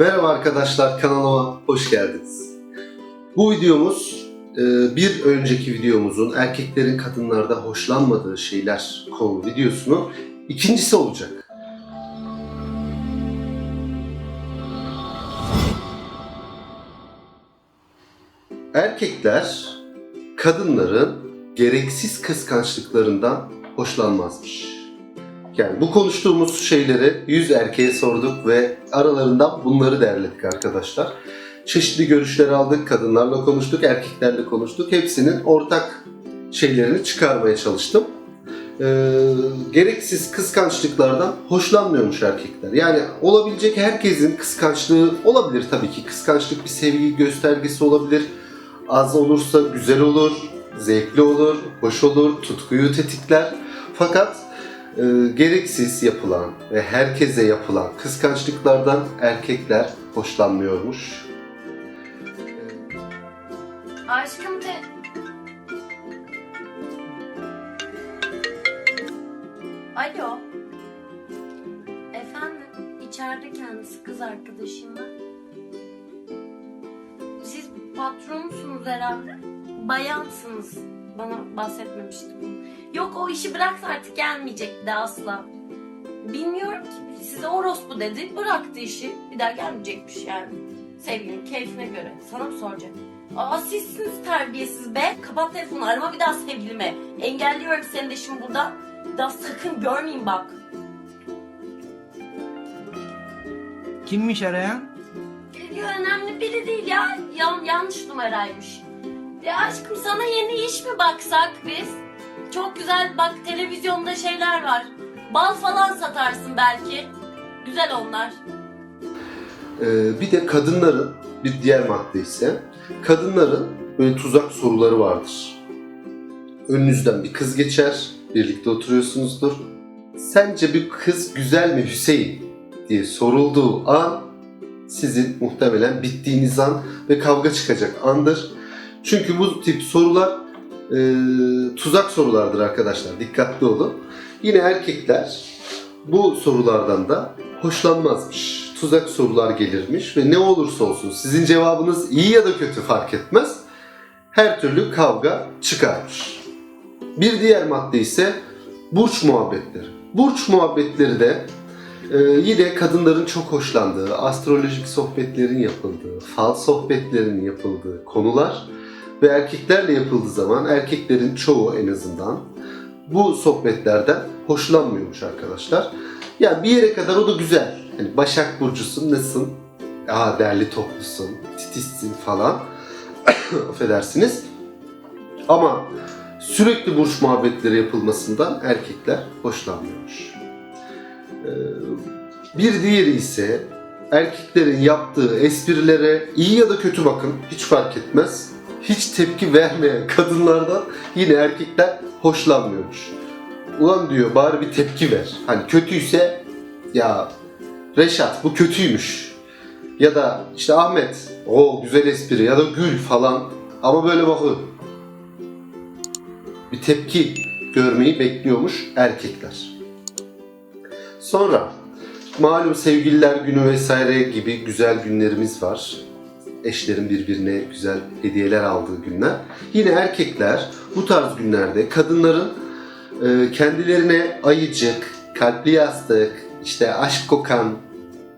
Merhaba arkadaşlar kanalıma hoş geldiniz. Bu videomuz e, bir önceki videomuzun erkeklerin kadınlarda hoşlanmadığı şeyler konu videosunun ikincisi olacak. Erkekler kadınların gereksiz kıskançlıklarından hoşlanmazmış. Yani bu konuştuğumuz şeyleri 100 erkeğe sorduk ve aralarından bunları derledik arkadaşlar. Çeşitli görüşler aldık, kadınlarla konuştuk, erkeklerle konuştuk. Hepsinin ortak şeylerini çıkarmaya çalıştım. Ee, gereksiz kıskançlıklardan hoşlanmıyormuş erkekler. Yani olabilecek herkesin kıskançlığı olabilir tabii ki. Kıskançlık bir sevgi göstergesi olabilir. Az olursa güzel olur, zevkli olur, hoş olur, tutkuyu tetikler. Fakat e, gereksiz yapılan ve herkese yapılan kıskançlıklardan erkekler hoşlanmıyormuş. Aşkım de... Alo. Efendim, içeride kendisi kız arkadaşımla. Siz patronsunuz herhalde. Bayansınız. Bana bahsetmemişti bunu. Yok o işi bıraktı artık gelmeyecek de asla. Bilmiyorum ki. Size orospu dedi. Bıraktı işi. Bir daha gelmeyecekmiş yani. Sevgilinin keyfine göre. Sana mı soracak? Aa sizsiniz terbiyesiz be. Kapat telefonu arama bir daha sevgilime. Engelliyorum seni de şimdi buradan. Bir daha sakın görmeyeyim bak. Kimmiş arayan? Ya, önemli biri değil ya. Yan, yanlış numaraymış. Ya aşkım sana yeni iş mi baksak biz? Çok güzel bak televizyonda şeyler var. Bal falan satarsın belki. Güzel onlar. Ee, bir de kadınların bir diğer madde ise kadınların böyle tuzak soruları vardır. Önünüzden bir kız geçer, birlikte oturuyorsunuzdur. Sence bir kız güzel mi Hüseyin diye sorulduğu an sizin muhtemelen bittiğiniz an ve kavga çıkacak andır. Çünkü bu tip sorular e, tuzak sorulardır arkadaşlar. Dikkatli olun. Yine erkekler bu sorulardan da hoşlanmazmış. Tuzak sorular gelirmiş ve ne olursa olsun sizin cevabınız iyi ya da kötü fark etmez. Her türlü kavga çıkarmış. Bir diğer madde ise burç muhabbetleri. Burç muhabbetleri de e, yine kadınların çok hoşlandığı, astrolojik sohbetlerin yapıldığı, fal sohbetlerinin yapıldığı konular ve erkeklerle yapıldığı zaman erkeklerin çoğu en azından bu sohbetlerden hoşlanmıyormuş arkadaşlar. Yani bir yere kadar o da güzel. Hani Başak Burcu'sun, nasılsın? Aa derli toplusun, titizsin falan. Affedersiniz. Ama sürekli burç muhabbetleri yapılmasından erkekler hoşlanmıyormuş. Ee, bir diğeri ise erkeklerin yaptığı esprilere iyi ya da kötü bakın hiç fark etmez. Hiç tepki vermeyen kadınlardan yine erkekler hoşlanmıyormuş. Ulan diyor bari bir tepki ver. Hani kötüyse ya Reşat bu kötüymüş. Ya da işte Ahmet o güzel espri ya da Gül falan ama böyle bakın. Bir tepki görmeyi bekliyormuş erkekler. Sonra malum sevgililer günü vesaire gibi güzel günlerimiz var. Eşlerin birbirine güzel hediyeler aldığı günler. Yine erkekler bu tarz günlerde kadınların e, kendilerine ayıcık, kalpli yastık, işte aşk kokan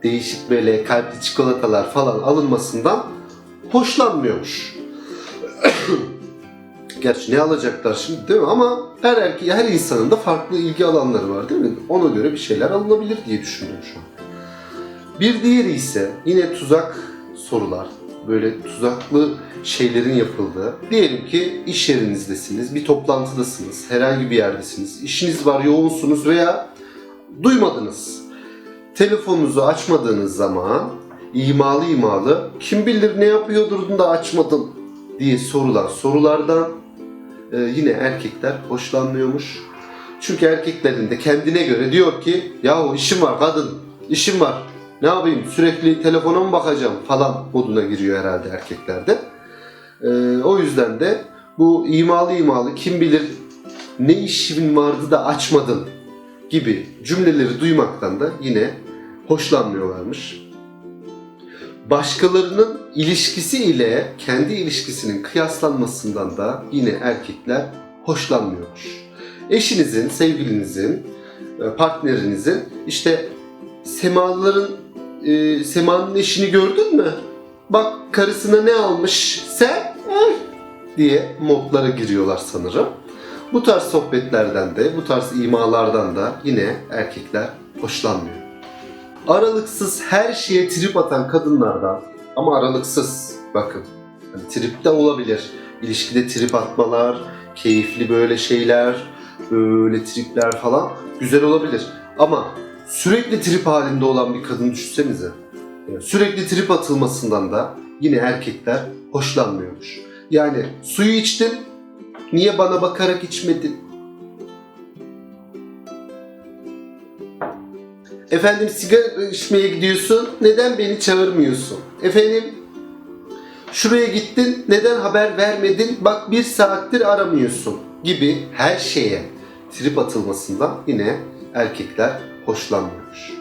değişik böyle kalpli çikolatalar falan alınmasından hoşlanmıyormuş. Gerçi ne alacaklar şimdi değil mi? Ama her erkeğe, her insanın da farklı ilgi alanları var değil mi? Ona göre bir şeyler alınabilir diye düşünüyorum şu an. Bir diğeri ise yine tuzak sorular. Böyle tuzaklı şeylerin yapıldığı. Diyelim ki iş yerinizdesiniz, bir toplantıdasınız, herhangi bir yerdesiniz. işiniz var, yoğunsunuz veya duymadınız. Telefonunuzu açmadığınız zaman imalı imalı kim bilir ne yapıyordun da açmadın diye sorulan sorulardan e, yine erkekler hoşlanmıyormuş. Çünkü erkeklerin de kendine göre diyor ki yahu işim var kadın, işim var. Ne yapayım sürekli telefona mı bakacağım falan moduna giriyor herhalde erkeklerde. E, o yüzden de bu imalı imalı kim bilir ne işin vardı da açmadın gibi cümleleri duymaktan da yine hoşlanmıyorlarmış. Başkalarının ilişkisi ile kendi ilişkisinin kıyaslanmasından da yine erkekler hoşlanmıyormuş. Eşinizin, sevgilinizin, e, partnerinizin işte semaların e, semanın eşini gördün mü? Bak karısına ne almış sen eh, diye modlara giriyorlar sanırım. Bu tarz sohbetlerden de, bu tarz imalardan da yine erkekler hoşlanmıyor. Aralıksız her şeye trip atan kadınlardan ama aralıksız bakın. Hani trip de olabilir. İlişkide trip atmalar, keyifli böyle şeyler, böyle tripler falan güzel olabilir. Ama sürekli trip halinde olan bir kadın düşünsenize. Sürekli trip atılmasından da yine erkekler hoşlanmıyormuş. Yani suyu içtin, niye bana bakarak içmedin? Efendim sigara içmeye gidiyorsun, neden beni çağırmıyorsun? Efendim şuraya gittin, neden haber vermedin? Bak bir saattir aramıyorsun gibi her şeye trip atılmasından yine erkekler hoşlanmıyormuş.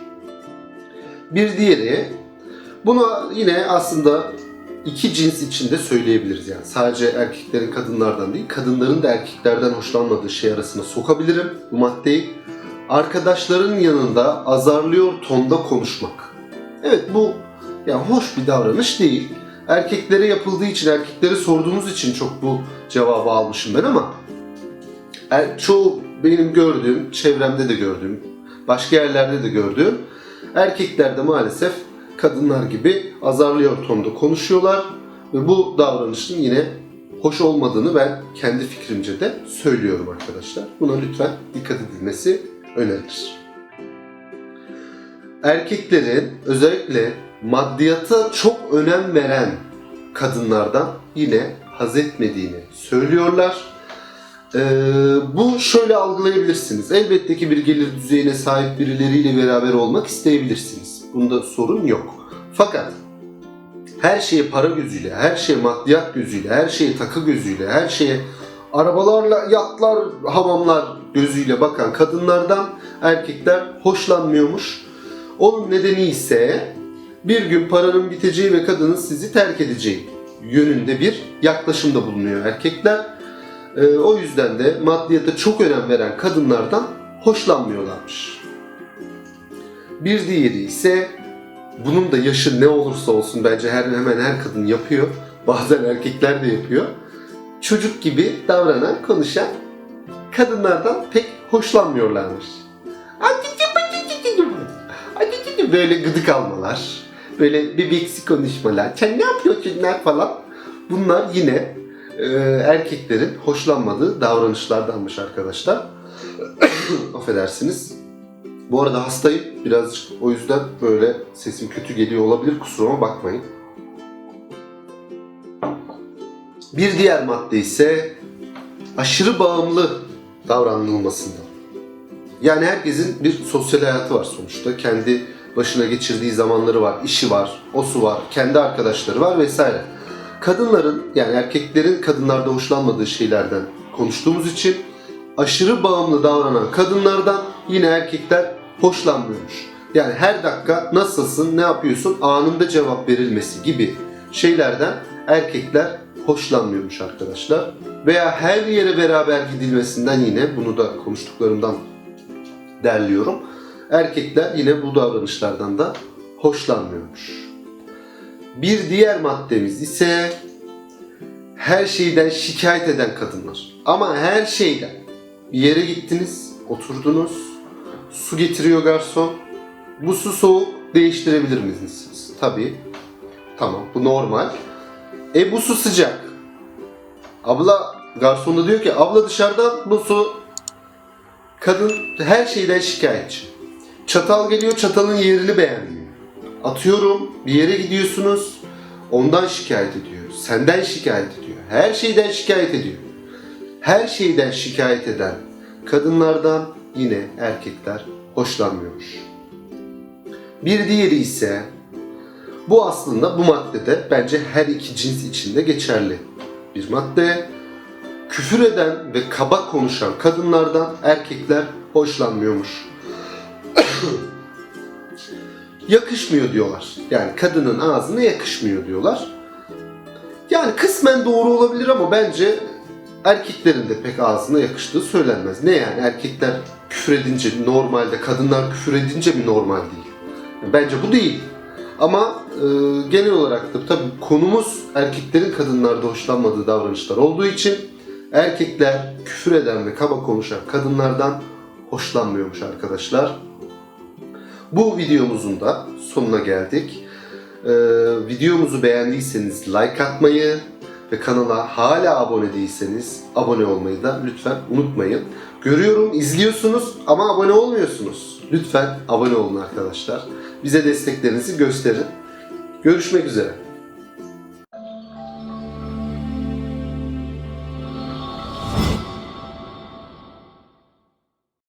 Bir diğeri, bunu yine aslında iki cins içinde söyleyebiliriz yani. Sadece erkeklerin kadınlardan değil, kadınların da erkeklerden hoşlanmadığı şey arasına sokabilirim bu maddeyi. Arkadaşların yanında azarlıyor tonda konuşmak. Evet bu yani hoş bir davranış değil. Erkeklere yapıldığı için, erkeklere sorduğumuz için çok bu cevabı almışım ben ama er, çoğu benim gördüğüm, çevremde de gördüğüm, başka yerlerde de gördüğüm erkeklerde maalesef kadınlar gibi azarlıyor tonda konuşuyorlar ve bu davranışın yine hoş olmadığını ben kendi fikrimce de söylüyorum arkadaşlar. Buna lütfen dikkat edilmesi önerilir. Erkeklerin özellikle maddiyata çok önem veren kadınlardan yine haz etmediğini söylüyorlar. Ee, bu şöyle algılayabilirsiniz. Elbette ki bir gelir düzeyine sahip birileriyle beraber olmak isteyebilirsiniz. Bunda sorun yok. Fakat her şeye para gözüyle, her şeye maddiyat gözüyle, her şeye takı gözüyle, her şeye arabalarla, yatlar, hamamlar gözüyle bakan kadınlardan erkekler hoşlanmıyormuş. Onun nedeni ise bir gün paranın biteceği ve kadının sizi terk edeceği yönünde bir yaklaşımda bulunuyor erkekler. Ee, o yüzden de maddiyata çok önem veren kadınlardan hoşlanmıyorlarmış. Bir diğeri ise bunun da yaşı ne olursa olsun bence her hemen her kadın yapıyor. Bazen erkekler de yapıyor. Çocuk gibi davranan, konuşan kadınlardan pek hoşlanmıyorlarmış. Böyle gıdık almalar, böyle bebeksi konuşmalar, sen ne yapıyorsun lan falan. Bunlar yine e, erkeklerin hoşlanmadığı davranışlardanmış arkadaşlar. Affedersiniz. Bu arada hastayım. Birazcık o yüzden böyle sesim kötü geliyor olabilir. Kusuruma bakmayın. Bir diğer madde ise aşırı bağımlı davranılmasından. Yani herkesin bir sosyal hayatı var sonuçta. Kendi başına geçirdiği zamanları var, işi var, osu var, kendi arkadaşları var vesaire. Kadınların yani erkeklerin kadınlarda hoşlanmadığı şeylerden konuştuğumuz için aşırı bağımlı davranan kadınlardan yine erkekler hoşlanmıyormuş. Yani her dakika nasılsın, ne yapıyorsun anında cevap verilmesi gibi şeylerden erkekler hoşlanmıyormuş arkadaşlar. Veya her yere beraber gidilmesinden yine bunu da konuştuklarımdan derliyorum. Erkekler yine bu davranışlardan da hoşlanmıyormuş. Bir diğer maddemiz ise her şeyden şikayet eden kadınlar. Ama her şeyden. Bir yere gittiniz, oturdunuz, su getiriyor garson. Bu su soğuk, değiştirebilir misiniz? Tabii. Tamam, bu normal. E bu su sıcak. Abla, garson da diyor ki abla dışarıdan bu su. Kadın her şeyden şikayetçi. Çatal geliyor, çatalın yerini beğenmiyor. Atıyorum, bir yere gidiyorsunuz, ondan şikayet ediyor. Senden şikayet ediyor. Her şeyden şikayet ediyor. Her şeyden şikayet eden kadınlardan yine erkekler hoşlanmıyormuş. Bir diğeri ise bu aslında bu maddede bence her iki cins içinde geçerli bir madde. Küfür eden ve kaba konuşan kadınlardan erkekler hoşlanmıyormuş. yakışmıyor diyorlar. Yani kadının ağzına yakışmıyor diyorlar. Yani kısmen doğru olabilir ama bence erkeklerin de pek ağzına yakıştığı söylenmez. Ne yani erkekler küfür edince normalde kadınlar küfür edince mi normal değil? Bence bu değil. Ama e, genel olarak da tabii konumuz erkeklerin kadınlarda hoşlanmadığı davranışlar olduğu için erkekler küfür eden ve kaba konuşan kadınlardan hoşlanmıyormuş arkadaşlar. Bu videomuzun da sonuna geldik. Ee, videomuzu beğendiyseniz like atmayı ve kanala hala abone değilseniz abone olmayı da lütfen unutmayın. Görüyorum izliyorsunuz ama abone olmuyorsunuz. Lütfen abone olun arkadaşlar. Bize desteklerinizi gösterin. Görüşmek üzere.